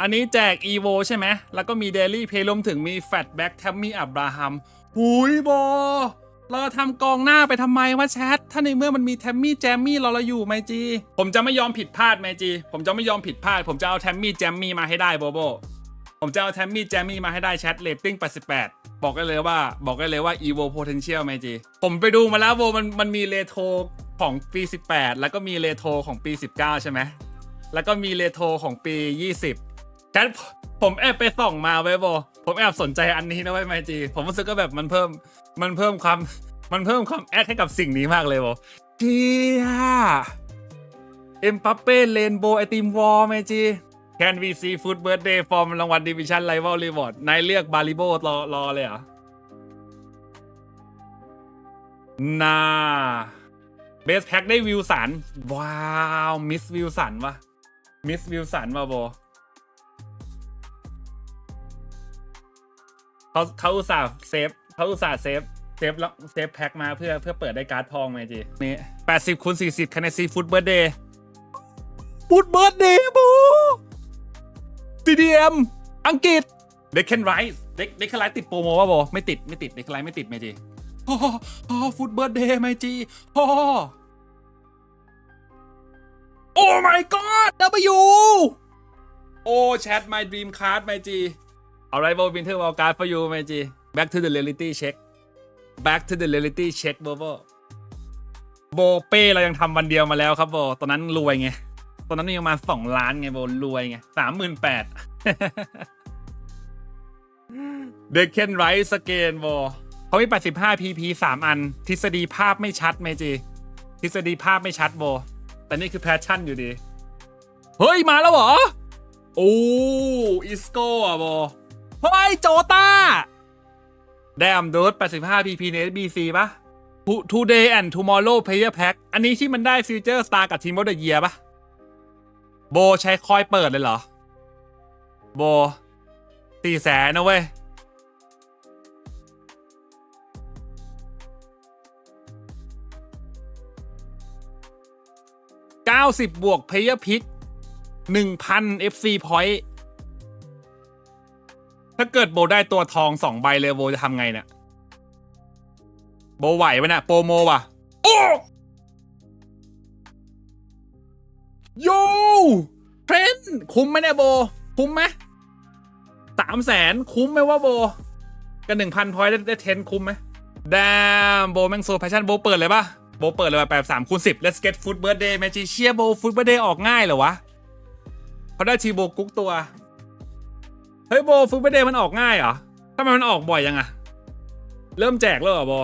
อันนี้แจก EVO ใช่ไหม แล้วก็มี Daily Pay รวมถึงมี Fatback แทมมี่อับราฮัมหุยโบ เราทำกองหน้าไปทำไมวะแชท ถ้าในเมื่อมันมีแทมมี่แจมมี่รอเราอยู่ไมจี ผมจะไม่ยอมผิดพลาดไมจี ผมจะไม่ยอมผิดพลาด ผมจะเอาแทมมี่แจมมี่มาให้ได้โบโบ ผมจะเอาแทมมี่แจมมี่มาให้ได้แชทเรตติ้ง 88 บอกได้เลยว่า บอกได้เลยว่า EVO Potential ไมจี ผมไปดูมาแล้วโบมันมันมีเรโทรของปี 18 แล้วก็มีเรโทรของปี 19 ใช่ไหมแล้วก็มีเรโทรของปี 20 แชทผมแอบไปส่องมาไว้โบผมแอบสนใจอันนี้นะไว้ไมจีผมรู้สึกก็แบบมันเพิ่มมันเพิ่มความมันเพิ่มความแอดให้กับสิ่งนี้มากเลยโบเจียเอ็มปัปเป้เลนโบไอติมวอลไมจี Can we see food birthday from รางวัลดิวิชั่นไ i เวลรีวอร์ดนายเลือกบาริโบรอรอเลยเหรอนาเบสแพ็คได้วิวสัน ว้าว มิสวิวสันวะมิสวิวสันมาโบ เขาเขาอุตส่าห์เซฟเขาอุตส่าห์เซฟเซฟแล้วเซฟแพ็คมาเพื่อเพื่อเปิดได้การ์ดทองไหมจีนี่แปดสิบคูณสี่สิบคะแนนซีฟูดเบิร์ดเดย์ฟูดเบิร์ดเดย์โบ CDM อังกฤษเด็กเคนไรส์เด็กเด็กเคนไรส์ติดโปรโมวะโบไม่ติดไม่ติดเด็กเคนไรส์ไม่ติดไมจีโอ้โหโอ้ฟูดเบิร์ดเดย์ไมจีโอ้โหโอ้ my god W โอ้ chat my dream card ไมจี alright โบ winter wall card for you ไมจี back to the reality check back to the reality check โบโบโบเป้เรายังทำวันเดียวมาแล้วครับโบตอนนั้นรวยไง ตอนนั้นมีประมาณสองล้านไงโบรวยไงสามหมื่นแปดเด็กเคนไรสเกนโบเขามี85 pp 3 อัน ทฤษฎีภาพไม่ชัดเมจี ทฤษฎีภาพไม่ชัดโบ แต่นี่คือแพชชั่นอยู่ดี เฮ้ย มาแล้วเหรอ โอ้อิสโก้อะโบ เฮ้ยโจต้า แดมดูด85 pp ใน SBC ปะ Today and Tomorrow Player Pack อันนี้ที่มันได้ฟิวเจอร์สตาร์กับทีม of the Year ปะโบใช้คอยเปิดเลยเหรอ โบสี่แสนนะเว้ยเก้าสิบบวกเพย์พิกหนึ่งพัน FC point ถ้าเกิดโบได้ตัวทองสองใบเลยโบจะทำไงเนี่ยโบไหวปะเนี่ยโปรโมว่ะโอ้โยเทรนคุ้มไหมเนี่ยโบ คุ้มไหมสามแสนคุ้มไหมว่าโบ กันหนึ่งพันพอยได้เทรนคุ้มไหมแดมโบแมงโซแพชชั่นโบเปิดเลยปะโบเปิดเลยแปดสามคูณสิบ let's get food birthday แมจิเชียโบ food birthday ออกง่ายเหรอวะเขาได้ทีโบกุ๊กตัว เฮ้ยโบ food birthday มันออกง่ายเหรอทำไมมันออกบ่อยยังอะเริ่มแจกแล้วเหรอโบ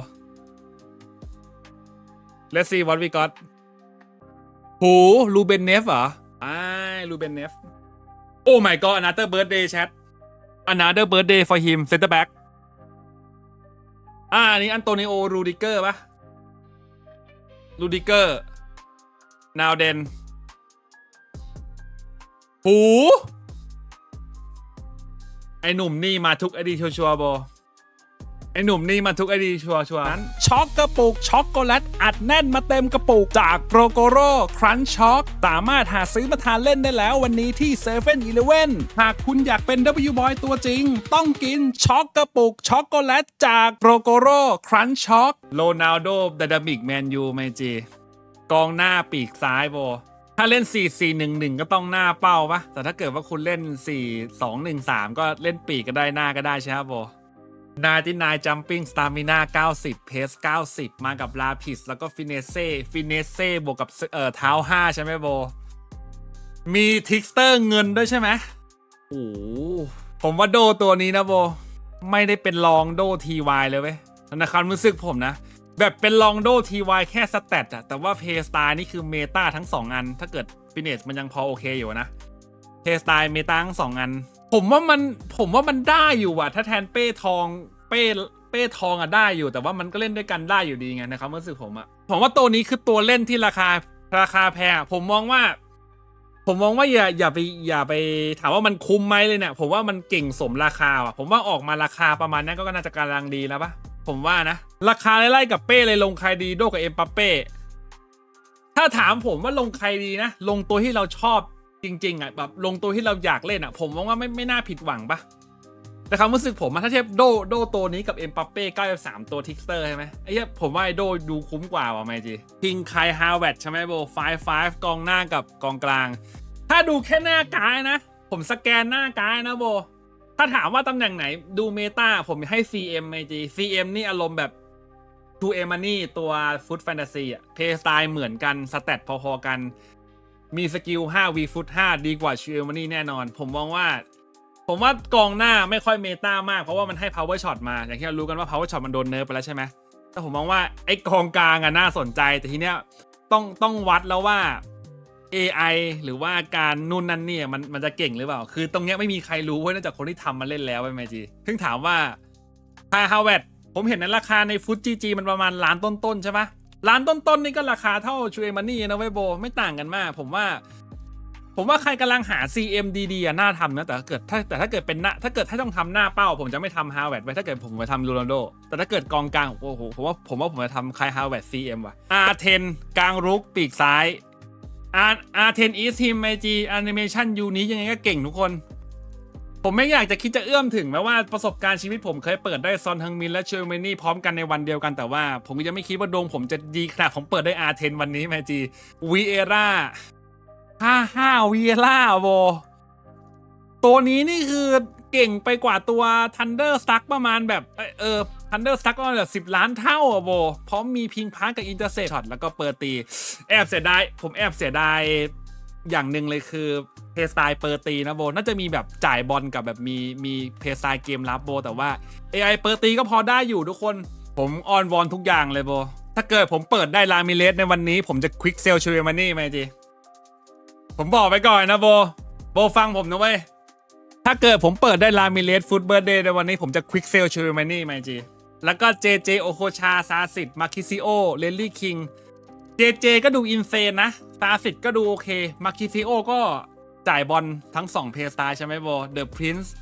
let's see what we got โหลูเบนเนฟเหรออ่าลูเบนเนฟโอ้ my god another birthday chat another birthday for him center back อ่าอันนี้อันโตนิโอรูดิเกอร์ปะรูดิเกอร์นาวเดนหู ไอหนุ่มนี่มาทุกไอดีชัวร์ๆบอไอหนุ่มนี่มาทุกไอดีชัวร์ชัวร์นั้นช็อกกระปุกช็อกโกแลตอัดแน่นมาเต็มกระปุก จากโปรโกโรครันช็อกสามารถหาซื้อมาทานเล่นได้แล้ววันนี้ที่7 e เ e ่ e อหากคุณอยากเป็น W Boy ตัวจริง ต้องกินช็อกกระปุกช็อกโกแลตจากโปรโกโรครันช็อกโรนัลโดดดามิกแมนยูไมจีกองหน้าปีกซ้ายโบ ถ้าเล่น 4 4 1 1 ก็ต้องหน้าเป้าปะแต่ถ้าเกิดว่าคุณเล่น 4 2 1 3 ก็เล่นปีกก็ได้หน้าก็ได้ใช่ไหมโบนาที่นายจัมปิ้งสตามิน่า90 เพส 90 มากับลาพิสแล้วก็ฟินเนเซ่ฟินเนเซ่บวกกับเอ่อเท้า 5 ใช่ไหมโบ มีทิกสเตอร์เงินด้วยใช่ไหมโอ้ผมว่าโดตัวนี้นะโบ ไม่ได้เป็นลองโดทีวเลยเว้ยในความรู้สึกผมนะ แบบเป็นลองโดทีวแค่สเตตอะแต่ว่าเพย์สไตล์นี่คือเมตาทั้ง 2 อัน ถ้าเกิดฟินเนสมันยังพอโอเคอยู่นะเพย์สไตล์เมตาทั้งสองอัน ผมว่ามันผมว่ามันได้อยู่ว่ะ ถ้าแทนเป้ทองเป้เป้ทองอะได้อยู่ แต่ว่ามันก็เล่นด้วยกันได้อยู่ดีไงนะครับรู้สึกผมอะผมว่าตัวนี้คือตัวเล่นที่ราคาราคาแพงผมมองว่า ผมมองว่าอย่าอย่าไปอย่าไปถามว่ามันคุ้มไหมเลยเนี่ยผมว่ามันเก่งสมราคาว่ะ ผมว่าออกมาราคาประมาณนั้นก็น่าจะกำลังดีแล้วปะผมว่านะ ราคาไล่ๆกับเป้เลยลงใครดีโดกับเอ็มปัปเป้ ถ้าถามผมว่าลงใครดีนะ ลงตัวที่เราชอบจริง ๆอะแบบลงตัวที่เราอยากเล่นอะ ผมมองว่าไม่ไม่น่าผิดหวังปะแต่ความรู้สึกผมอะถ้าเทียบโดโดตัวนี้กับเอ็มปัปเป้93ตัวทิกเตอร์ใช่ไหมไอ้เหี้ยผมว่าไอโดดูคุ้มกว่าว่ะไมจีคิงไคฮาวเวตใช่ไหมโบไฟไฟกองหน้ากับกองกลาง ถ้าดูแค่หน้ากายนะ ผมสแกนหน้ากายนะโบ ถ้าถามว่าตำแหน่งไหนดูเมตาผมให้ CM ไมจี CM นี่อารมณ์แบบ 2 m อ Money ตัวฟุตแฟนตาซีอะเพย์สไตล์เหมือนกันสเตตพอๆกัน มีสกิล5 V ฟุต5ดีกว่าชิเอมานี่แน่นอน ผมมองว่า ผมว่ากองหน้าไม่ค่อยเมตามาก เพราะว่ามันให้ power shot มา อย่างที่เรารู้กันว่า power shot มันโดนเนิร์ฟไปแล้วใช่ไหมแต่ผมมองว่าไอ้กองกลางอะน่าสนใจแต่ทีเนี้ยต้องต้องวัดแล้วว่า AI หรือว่าการนู่นนั่นเนี่ยมันมันจะเก่งหรือเปล่า คือตรงเนี้ยไม่มีใครรู้เว้ยนอกจากคนที่ทำมาเล่นแล้วไปแมจีซึ่งถามว่าถ้าฮาวเวด ผมเห็นในราคาในฟุตจีจีมันประมาณล้านต้นๆใช่ปะล้านต้นๆนี่ก็ราคาเท่าชูเอมันนี่นะเว้ยโบ ไม่ต่างกันมาก ผมว่า ผมว่าใครกำลังหา CM ดีๆน่าทำนะแต่ถ้าเกิดถ้าแต่ถ้าเกิดเป็นหน้าถ้าเกิดถ้าต้องทำหน้าเป้า ผมจะไม่ทำฮาวเวดไว้ถ้าเกิดผมไปทำโรนัลโดแต่ถ้าเกิดกองกลางโอ้โหผมว่าผมว่าผมจะทำใครฮาวเวด CM ว่ะ R10 กลางรุกปีกซ้าย R R10 East Team IG Animation ยูนี้ยังไงก็เก่งทุกคน ผมไม่อยากจะคิดจะเอื้อมถึงแม้ว่าประสบการณ์ชีวิตผมเคยเปิดได้ซอนทังมินและเชอร์เมนี่พร้อมกันในวันเดียวกันแต่ว่า ผมก็ยังไม่คิดว่าดวงผมจะดีขนาดผมเปิดได้ R10 วันนี้แมจีวีเอร่าห้าห้าวีเอร่าโบตัวนี้นี่คือเก่งไปกว่าตัว Thunder Stuck ประมาณแบบ เออเออ Thunder Stuck ประมาณแบบสิบล้านเท่าอะโบพร้อมมีพิงพาร์กับอินเตอร์เซปช็อตแล้วก็เปิดตี แอบเสียดายผมแอบเสียดายอย่างหนึ่งเลยคือ เพย์สไตล์เปิดตีนะโบ น่าจะมีแบบจ่ายบอลกับแบบมีมีเพย์สไตล์เกมรับโบ แต่ว่า AI เปิดตีก็พอได้อยู่ทุกคน ผมออนวอนทุกอย่างเลยโบ ถ้าเกิดผมเปิดได้ลามิเลสในวันนี้ ผมจะควิกเซลชูเอมานี่ไหมจีผมบอกไปก่อนนะโบ โบฟังผมนะเว้ย ถ้าเกิดผมเปิดได้ลามิเลสฟุตเบิร์เดย์ในวันนี้ผมจะควิกเซลชูเอมานี่ไหมจีแล้วก็เจเจโอโคชาซาสิตมาคิซิโอเลนลี่คิงเจเจก็ดูอินเซนนะซาสิตก็ดูโอเคมาคิซิโอก็ จ่ายบอลทั้ง 2 เพย์สไตล์ใช่ไหมโบเดอะพรินซ์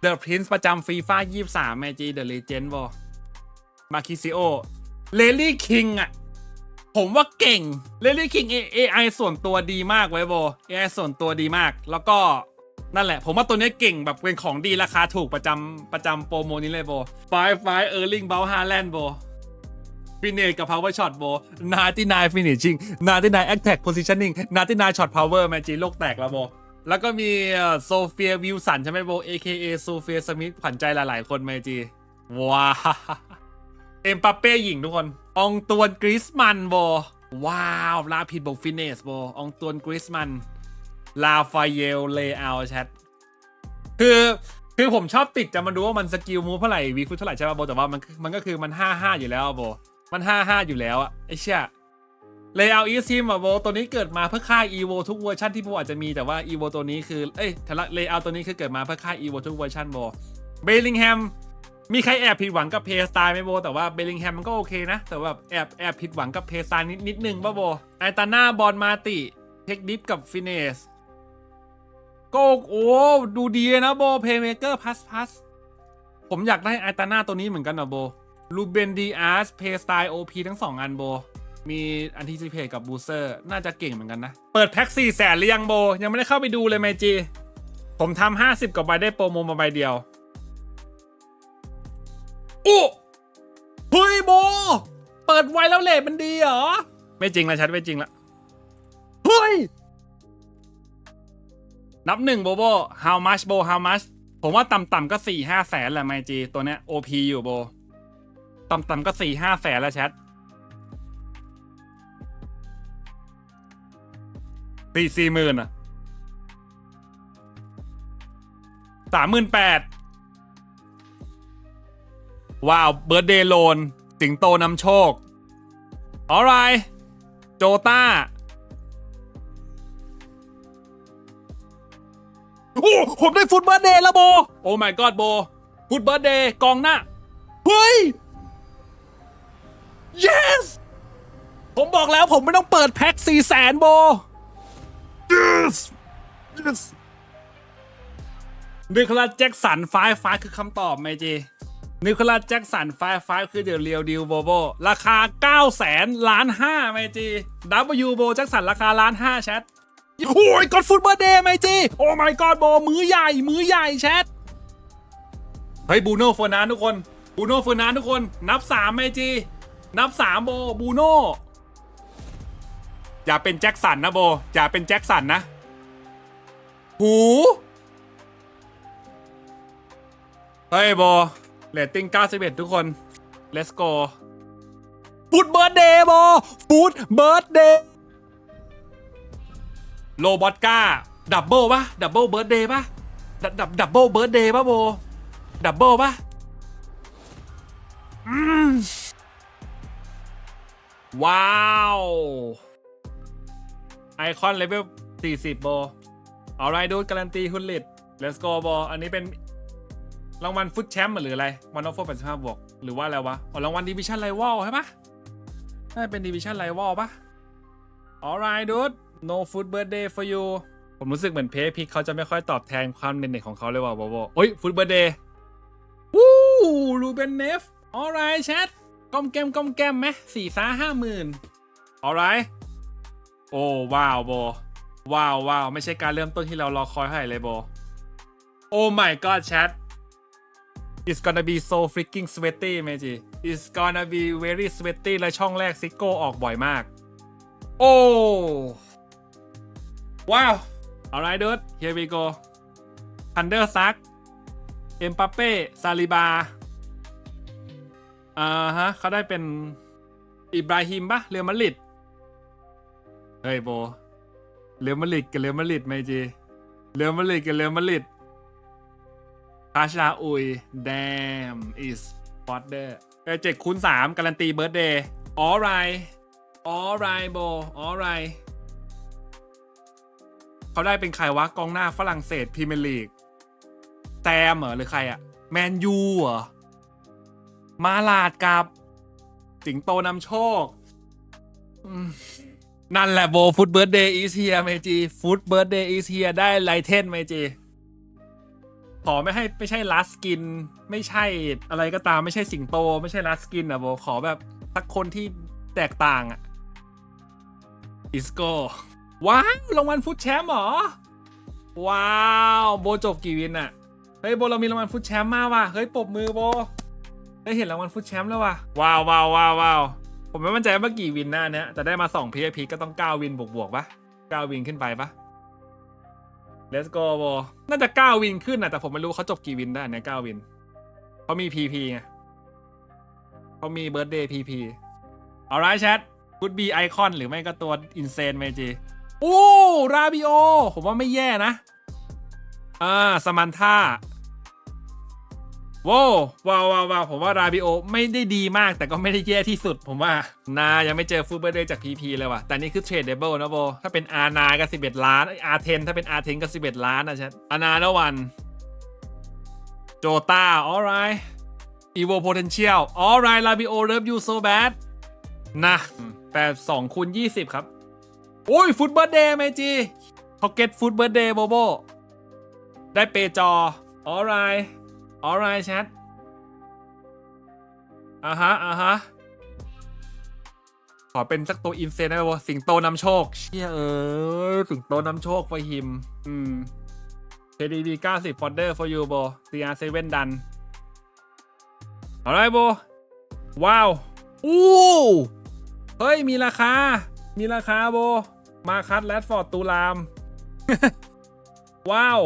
เดอะพรินซ์ประจำฟีฟ่ายี่สามแมจีเดอะเลเจนด์โบมาคิซิโอเลลี่คิงอะ ผมว่าเก่งเลลี่คิง AI ส่วนตัวดีมากไว้ยโบ AI ส่วนตัวดีมาก แล้วก็นั่นแหละ ผมว่าตัวนี้เก่งแบบเป็นของดีราคาถูกประจำประจำโปรโมนี้เลยโบไฟไฟเออร์ลิงเบลฮาแลนด์โบฟินิชกับ power shot โบ99 finishing 99 attack positioning 99 shot power แมจีโลกแตกแล้วโบ แล้วก็มีโซเฟียวิลสันใช่ไหมโบ AKA โซเฟียสมิธขวัญใจหลาย ๆ คนแมจีว้าวเอ็มปัปเป้หญิงทุกคนอองตวนกริสมันโบ ว้าวลาผิดโบฟินเนสโบอองตวนกริสมัน ลาฟาเยลเลอาแชทคือคือผมชอบติดจะมาดูว่ามันสกิลมูฟเท่าไหร่วีฟุตเท่าไหร่ใช่ป่ะโบแต่ว่ามันมันก็คือมัน55อยู่แล้วโบ มัน55อยู่แล้วอะไอ้เชี่ย เลเยอร์อีซิมอะโบตัวนี้เกิดมาเพื่อฆ่าอีโวทุกเวอร์ชันที่โบอาจจะมีแต่ว่าอีโวตัวนี้คือ เอ้ยแต่ละเลเยอร์ตัวนี้คือเกิดมาเพื่อฆ่าอีโวทุกเวอร์ชันโบเบลลิงแฮมมีใครแอบผิดหวังกับเพย์สไตล์ไหมโบ แต่ว่าเบลลิงแฮมมันก็โอเคนะ แต่ว่าแอบแอบผิดหวังกับเพย์สไตล์นิดนิดนึงป่ะโบไอตาน่าบอลมาติเทคดิฟกับฟินเนสก็โอ้ดูดีเลยนะโบเพย์เมเกอร์พัสพัสผมอยากได้ไอตาน่าตัวนี้เหมือนกันนะโบลูเบนดีอาร์สเพย์สไตล์โอพีทั้งสองอันโบ มีอันทิซิเพกับบูเซอร์น่าจะเก่งเหมือนกันนะ เปิดแพ็กสี่แสนหรือยังโบ ยังไม่ได้เข้าไปดูเลยเมจี ผมทำห้าสิบกว่าใบได้โปรโมมาใบเดียวโอ้เฮ้ยโบ เปิดไวแล้วเลทมันดีเหรอ ไม่จริงละชัดไม่จริงละเฮ้ย นับหนึ่งโบโบ how much โบ how much ผมว่าต่ำๆก็สี่ห้าแสนแหละไมจี ตัวเนี้ย OP อยู่โบ ต่ำๆก็สี่ห้าแสนแล้วแชท สี่สี่หมื่นอะสามหมื่นแปดว้าวเบิร์ดเดย์โลน สิงโตนำโชค alright โจต้าโอ้ผมได้ฟุตเบิร์ดเดย์แล้วโบ โอ้ my god โบฟุตเบิร์ดเดย์กองหน้า เฮ้ย yes ผมบอกแล้วผมไม่ต้องเปิดแพ็คสี่แสนโบ yes yes นิโคลัสแจ็คสันไฟไฟคือคำตอบไหมจีนิโคลัสแจ็คสันไฟไฟคือเดี๋ยวเรียวดิวโบโบราคา9แสนล้านห้าไหมจี W โบแจ็คสันราคาล้านห้าแชท โอ้ยกดฟุตเบอร์เดย์ไหมจีโอ้ my god โบมือใหญ่ มือใหญ่แชท เฮ้ยบูโน่เฟอร์นานทุกคน บูโน่เฟอร์นานทุกคน นับสามไหมจีนับสามโบบูโน่ อย่าเป็นแจ็คสันนะโบ อย่าเป็นแจ็คสันนะ หู เฮ้ยโบเรตติ้ง 91 ทุกคน let's go ฟุตเบิร์ดเดย์โบฟุตเบิร์ดเดย์โลบอตก้า ดับเบิลปะดับเบิลเบิร์ดเดย์ปะดับดับดับเบิลเบิร์ดเดย์ปะโบ ดับเบิลปะอืมว้าว ไอคอนเลเวล40 โบ เอาไรดูการันตีคุณลิด let's go โบ อันนี้เป็นรางวัลฟุตแชมป์หรืออะไรวันออฟโฟร์แปดสิบห้าบวก หรือว่าอะไรวะ อ๋อรางวัลดิวิชั่นไ i ว a ลใช่ปะน่าเป็นดิวิชั่นไ i ว a ลปะ alright dude no food birthday for you ผมรู้สึกเหมือนเพย์พิกเขาจะไม่ค่อยตอบแทนความเด่นๆของเขาเลยว่ะบอบโอ้ยฟุตเบ r ร์เดย์วู้รูเบนเนฟ alright แชทก้อมแกมก้อมแกมไหมสี่ซ่าห้าหมื่น alright โอ้ว้าวโบว้าวว้าวไม่ใช่การเริ่มต้นที่เรารอคอยเท่าไหร่เลยโบ oh my god แชท It's gonna be so freaking sweaty เมจิ It's gonna be very sweaty และช่องแรกซิโก้ออกบ่อยมาก โอ้ว้าว alright dude here we go Thunder Sack เอ็มปาเป้ซาลิบาอ่าฮะเขาได้เป็นอิบราฮิมปะเรอัลมาดริด เฮ้ยโบเรอัลมาดริดกับเรอัลมาดริดเมจิเรอัลมาดริดกับเรอัลมาดริดคาชาอุย damn is father เออเจ็ดคูณสามการันตีเบิร์ดเดย์ alright alright bro alright เขาได้เป็นใครวะกองหน้าฝรั่งเศสพรีเมียร์ลีกแซมเหรอหรือใครอะแมนยูเหรอมาลาดกับ สิงโตนำโชค นั่นแหละโบฟุตเบิร์ดเดย์อีเฮียเมจีฟุตเบิร์ดเดย์อีเฮียได้ไลเทนเมจีขอไม่ให้ไม่ใช่ลาสกิน ไม่ใช่อะไรก็ตามไม่ใช่สิงโต ไม่ใช่ลาสกินอะโบขอแบบสักคนที่แตกต่างอะอิสโกว้าวรางวัลฟุตแชมป์หรอ ว้าวโบจบกี่วินอะเฮ้ยโบเรามีรางวัลฟุตแชมป์มาว่ะเฮ้ยปรบมือโบได้เห็นรางวัลฟุตแชมป์แล้วว่ะว้าวว้าวว้าวว้าว ผมไม่มั่นใจว่ากี่วินหน้าเนี้ยแต่ได้มา2 PAP ก็ต้อง9วินบวกบวกปะ9วินขึ้นไปปะ Let's go โบน่าจะ9วินขึ้นนะแต่ผมไม่รู้เขาจบกี่วินได้เนี่ย9วินเขามี PP ไงเขามี Birthday PP alright chat could be icon หรือไม่ก็ตัว insane เมจิโอ้ราบิโอ ผมว่าไม่แย่นะ อ่าสมันท่า ว้าวว้าวว้าวว้าวผมว่าราบิโอไม่ได้ดีมาก แต่ก็ไม่ได้แย่ที่สุด ผมว่านายังไม่เจอฟูเบอร์เดย์จาก PP เลยว่ะ แต่นี่คือเทรดเดเบิลนะโบถ้าเป็นอานาก็11 ล้านอาเทนถ้าเป็นอาเทนก็ 11 ล้านนะชัดอานาล้ววัน โจตา alright evo potential alright ราบิโอ love you so bad นะแต่2คูณ20 ครับ โอ้ยฟุตเบิร์เดย์เมจีพ็อกเก็ตฟุตเบิร์เดย์โบโบได้เปจอ alright alright แชทอ่าฮะอ่าฮะ ขอเป็นสักตัวอินเซนได้ป่ะสิงโตนำโชค เชี่ยเออ สิงโตนำโชคฟอฮิม อืม KDB 90 fodder for you โบ CR7 ดัน alright โบ ว้าว อู้ เฮ้ย มีราคา มีราคาโบ มาคัดแรดฟอร์ดตูลาม ว้าว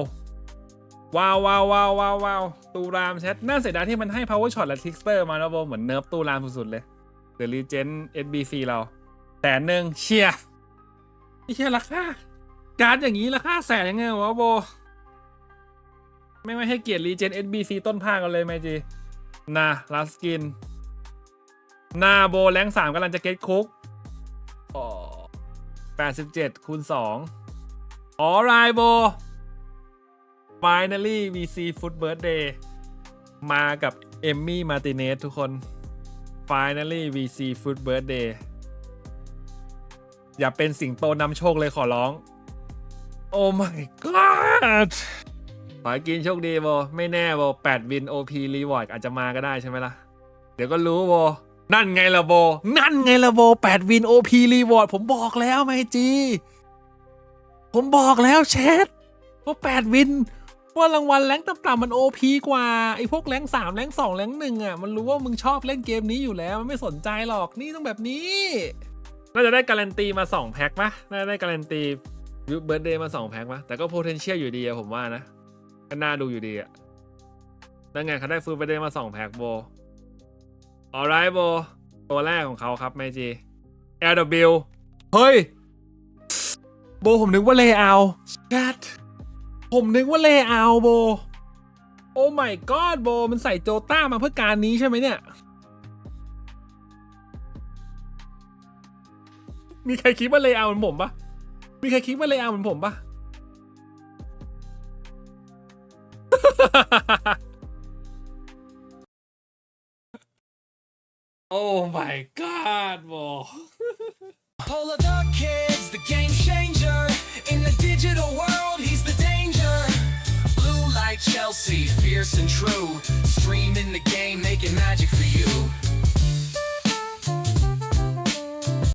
ว้าวว้าวว้าวว้าววาวตูรามแชทน่าเสียดายที่มันให้ power shot และ trickster มาแล้วโบเหมือนเนิร์ฟตูรามสุดๆเลยเดอะรีเจน SBC เราแสนหนึ่งเชียร์นี่แค่ราคาการ์ดอย่างนี้ราคาแสนยังไงวะโบ ไม่ไม่ให้เกียรติรีเจน SBC ต้นภาคกันเลยไหมจีนะลาสกินนาโบแรงสามกำลังจะเก็ตคุกอ๋อแปดสิบเจ็ดคูณสองอ๋อไรโบ finally VC Foot Birthday มากับเอมมี่มาติเนสทุกคน finally VC Foot Birthday อย่าเป็นสิงโตนำโชคเลยขอร้อง โอ้ my god ขอกินโชคดีโบไม่แน่โบ8วิน OP Reward อาจจะมาก็ได้ใช่ไหมล่ะ เดี๋ยวก็รู้โบนั่นไงล่ะโบ นั่นไงล่ะโบ8วิน OP Reward ผมบอกแล้วไมจี ผมบอกแล้วแชทว่าแปดวิน ว่ารางวัลแรงต่ำๆมันโอพีกว่าไอ้พวกแรงสามแรงสองแรงหนึ่งอะมันรู้ว่ามึงชอบเล่นเกมนี้อยู่แล้ว มันไม่สนใจหรอกนี่ต้องแบบนี้ น่าจะได้การันตีมา 2 แพ็คปะน่าจะได้การันตีวิวเบิร์ดเดย์มา 2 แพ็คปะแต่ก็ potential อยู่ดีอะผมว่านะก็น่าดูอยู่ดีอะนั่นไงเขาได้ฟูลเบิร์ดเดย์มา 2 แพ็คโบ alright โบตัวแรกของเขาครับไมจี LW เฮ้ย โบผมนึกว่าเลเอาแชท ผมนึกว่าเลเอา โบ โอ้ my god โบ มันใส่โจต้ามาเพื่อการนี้ใช่ไหมเนี่ย มีใครคิดว่าเลเอาเหมือนผมปะมีใครคิดว่าเลเอาเหมือนผมปะโอ้ my god โบ Polar Dog Kids, the game changer. In the digital world, he's Chelsea, fierce and true. Streaming the game, making magic for you.